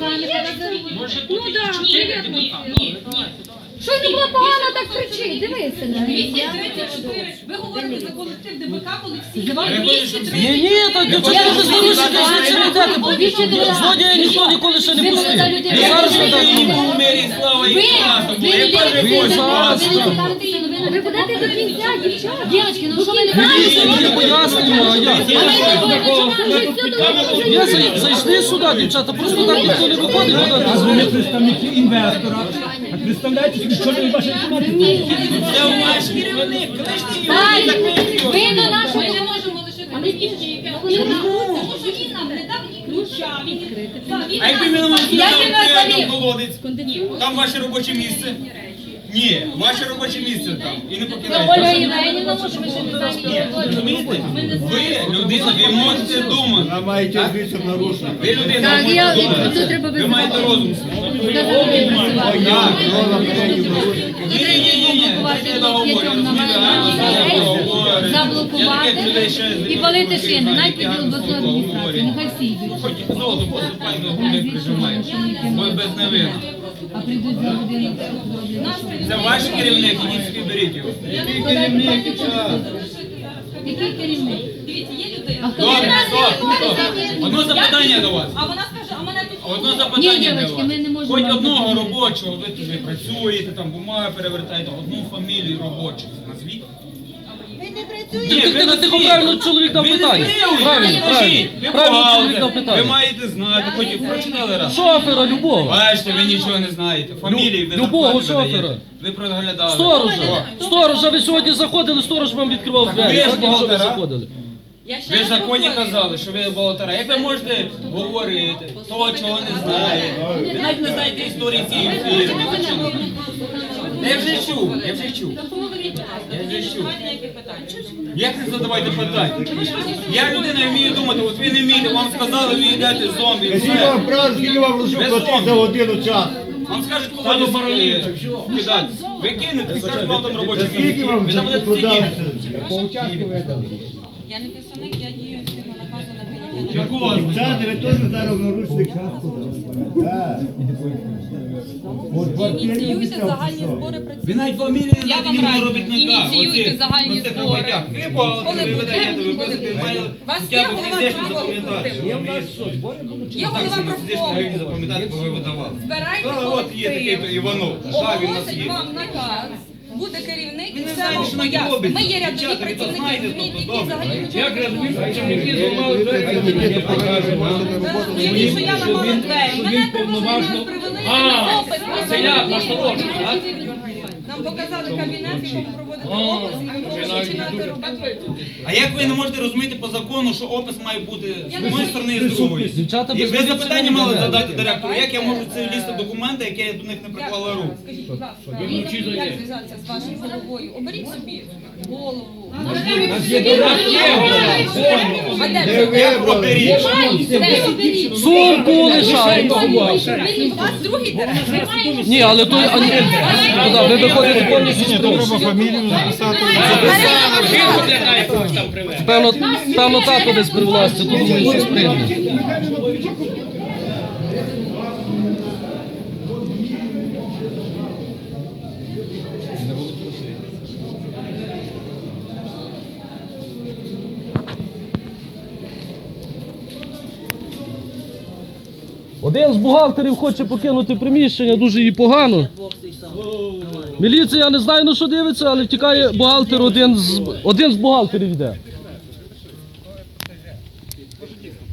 руками. Може Ну бути да, чотири понятно. Ні, ні. Що не було погано, так кричить, дивися на мене. 234. Ви говорите за колектив ДБК, коли всі Я кажу, Ні, ні, то дівчата ви залишите звідси не бо злодія ніхто ніколи ще не пустив. І зараз не слава. Ви Я кажу, Ви ось зараз. Ви будете до кінця, дівчата. Дівчатки, ну що ви не Дивіться, є а як? Я зай- зайшли сюди, дівчата, просто так ніхто не виходить. А вона- ви представники інвестора. А представляєте, що ви ваші. Ай, Ви на нашу Ми не можемо лишити. Приміщення, яке тому що він нам не дав ні ключа, він Так, він А якби нам- він вам Я не розумію. колодець, там ваше робоче місце. Ні, ваше робоче місце там. І не покидайте. Ви не. Розумієте? Ви людина, ви можете думати. А маєте звідси нарушення. Ви людина, Так, ви я- можете тут думати. треба Ви маєте розум. Тренів нарушення. Ні, ні, ні, ні. Я договорю, розумієте, а, я договорю. заблокувати і палити не шини, навіть відділ обласної адміністрації, нехай всі йдуть. Хоч золото посипай, ну не прижимай. Бо без невини. А прийдуть за годину. Це ваш керівник, ідіть собі беріть його. Який керівник? Який керівник? Дивіться, є людина. Добре, стоп, стоп. Одне запитання до вас. А вона скаже, а мене тут Одне Ні, запитання до вас. ми не можемо Хоч вам одного робочого, ви туди працюєте, там бумаги перевертаєте, одну фамілію робочих назвіть. Ні, Ти на тихо правильно чоловік дав Ви не питання. Правильно, ви правильно. Ви Правильно бухгалтер, чоловік дав Ви питання. маєте знати, хоч і прочитали раз. Шофера любого. Бачите, ви нічого не знаєте. Фамілії ви любого зарплати шофера. Ви проглядали. Сторожа. Сторожа, ви сьогодні заходили, сторож вам відкривав двері. ви ж Сьогодні що ви бухгалтера. заходили? Ви ж в законі казали, що ви бухгалтера. Як ви можете говорити того, чого не знаєте? Ви навіть не знаєте історії цієї фірми. Я вже чув, я вже чув. Я вже чув. Як не задавайте питань? Я людина вмію думати, от ви не вмієте, вам сказали, ви йдете зомбі. Все. вам правда, скільки вам лишу Без платити за годину часу? Вам скажуть, кого ви кидати. Ви кинете, скажуть, вам там Скільки місце. вам Ви там будете сидіти. Я не представник, я дію згідно наказу на прийняття. Якого? Це ви теж зараз наручник. Так. От Ініціюйте загальні збори працівників. Ви навіть фамілії Я вам раджу, ініціюйте загальні збори. Ви Коли буде, ви коли будете буде. має Вас є голова фізично. Є голова видавали. Збирайте А, от є такий колектив. Він у Оголосить вам наказ. Буде керівник і все пояснить. Ми є рядові працівники, розумієте, тобто, які взагалі нічого Як не двері? Уявіть, що я ламала двері. Мене привезли, нас привели на опис. Це я, наш так? Нам показали кабінет, в якому проводити опис, і ми починати робити. А як ви не можете розуміти по закону, що опис має бути з одної сторони і з другої? Дівчата І без ви поліції запитання не мали задати директору, як я можу це лізти документи, які я до них не приклала руку? Скажіть, будь ласка, як зв'язатися з вашим головою? Оберіть собі голову. Де Де оберіть? Сумку лишай. У другий директор. Ні, але то ви виходите повністю з фамілію написати. Певно, певно тато десь при власті, то думаю, що сприйме. Один з бухгалтерів хоче покинути приміщення, дуже їй погано. Міліція, я не знаю на що дивиться, але втікає бухгалтер, один з, один з бухгалтерів йде.